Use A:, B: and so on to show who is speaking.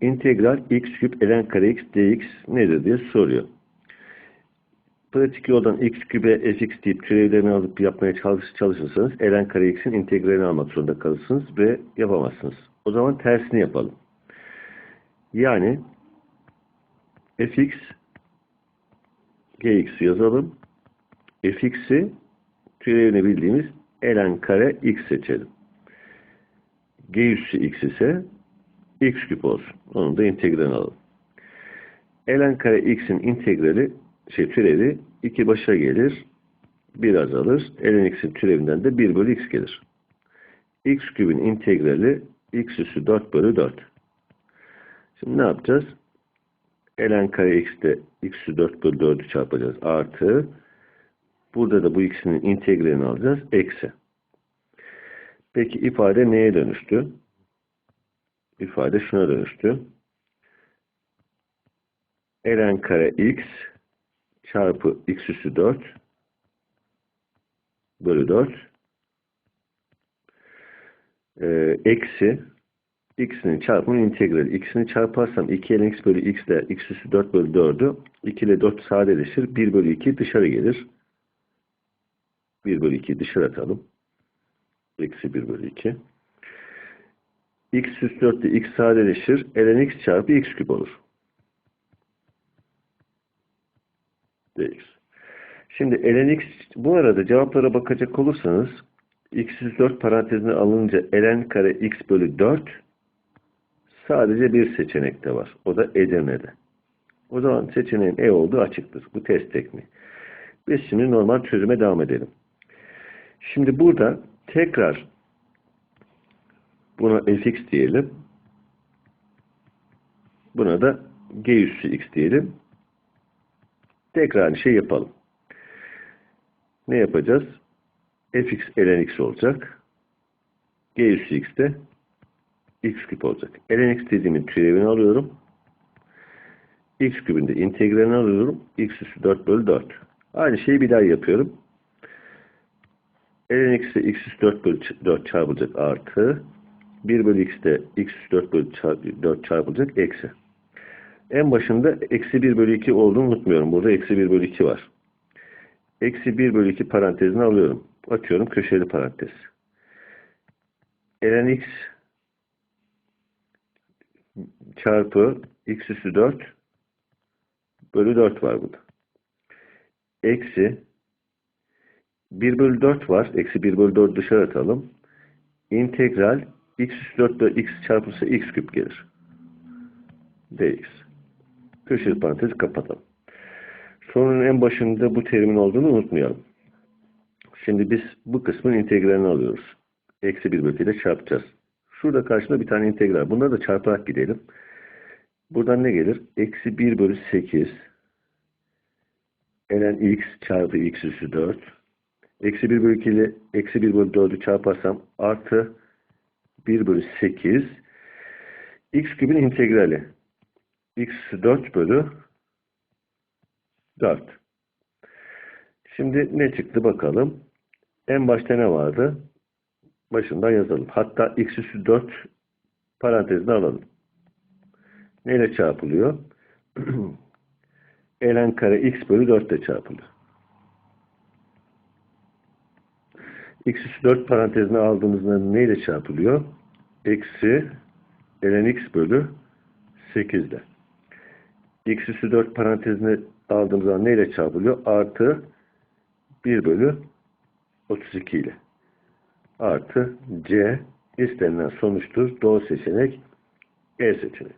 A: integral x küp ln kare x dx nedir diye soruyor. Pratik yoldan x kübe fx deyip türevlerini alıp yapmaya çalış, çalışırsanız ln kare x'in integralini almak zorunda kalırsınız ve yapamazsınız. O zaman tersini yapalım. Yani fx gx yazalım. fx'i türevini bildiğimiz ln kare x seçelim. g üssü x ise x küp olsun. Onun da integralini alalım. ln kare x'in integrali şey türevi 2 başa gelir. 1 azalır. ln x'in türevinden de 1 bölü x gelir. x kübün integrali x üssü 4 bölü 4. Şimdi ne yapacağız? ln kare x'te x üssü 4 bölü 4'ü çarpacağız. Artı burada da bu x'in integralini alacağız. Eksi. Peki ifade neye dönüştü? İfade şuna dönüştü. ln kare x çarpı x üssü 4 bölü 4 ee, eksi x'inin çarpımının integrali. x'ini çarparsam 2 ln x bölü x ile x üssü 4 bölü 4'ü 2 ile 4 sadeleşir. 1 bölü 2 dışarı gelir. 1 bölü 2 dışarı atalım. Eksi 1 bölü 2 x üstü 4 ile x sadeleşir. ln x çarpı x küp olur. dx. Şimdi ln x bu arada cevaplara bakacak olursanız x üstü 4 parantezine alınca ln kare x bölü 4 sadece bir seçenekte var. O da Edirne'de. O zaman seçeneğin E olduğu açıktır. Bu test tekniği. Biz şimdi normal çözüme devam edelim. Şimdi burada tekrar Buna fx diyelim. Buna da g üssü x diyelim. Tekrar aynı şey yapalım. Ne yapacağız? fx ln x olacak. g üssü x de x küp olacak. ln x dediğimin türevini alıyorum. x kübün de integralini alıyorum. x üssü 4 bölü 4. Aynı şeyi bir daha yapıyorum. ln x de x üssü 4 bölü 4 çarpılacak artı 1 bölü x de x 4 bölü 4 çarpılacak eksi. En başında eksi 1 bölü 2 olduğunu unutmuyorum. Burada eksi 1 bölü 2 var. Eksi 1 bölü 2 parantezini alıyorum. Atıyorum köşeli parantez. ln x çarpı x üssü 4 bölü 4 var burada. Eksi 1 bölü 4 var. Eksi 1 bölü 4 dışarı atalım. İntegral x üstü 4 ile x çarpılsa x küp gelir. dx. Köşeli parantezi kapatalım. Sorunun en başında bu terimin olduğunu unutmayalım. Şimdi biz bu kısmın integralini alıyoruz. Eksi 1 bölü ile çarpacağız. Şurada karşında bir tane integral. Bunları da çarparak gidelim. Buradan ne gelir? Eksi 1 bölü 8 ln x çarpı x üssü 4 Eksi 1 bölü 2 ile eksi 1 bölü 4'ü çarparsam artı 1 bölü 8 x kübün integrali. X 4 bölü 4 şimdi ne çıktı bakalım? En başta ne vardı? Başından yazalım. Hatta x üssü 4 parantezine alalım. Neyle çarpılıyor? Ln kare x bölü 4 ile çarpılıyor. X üssü 4 parantezine aldığımızda neyle çarpılıyor? Eksi ln x bölü 8 ile. x üssü 4 parantezine aldığımız zaman neyle çarpılıyor? Artı 1 bölü 32 ile. Artı c istenilen sonuçtur. Doğru seçenek E seçeneği.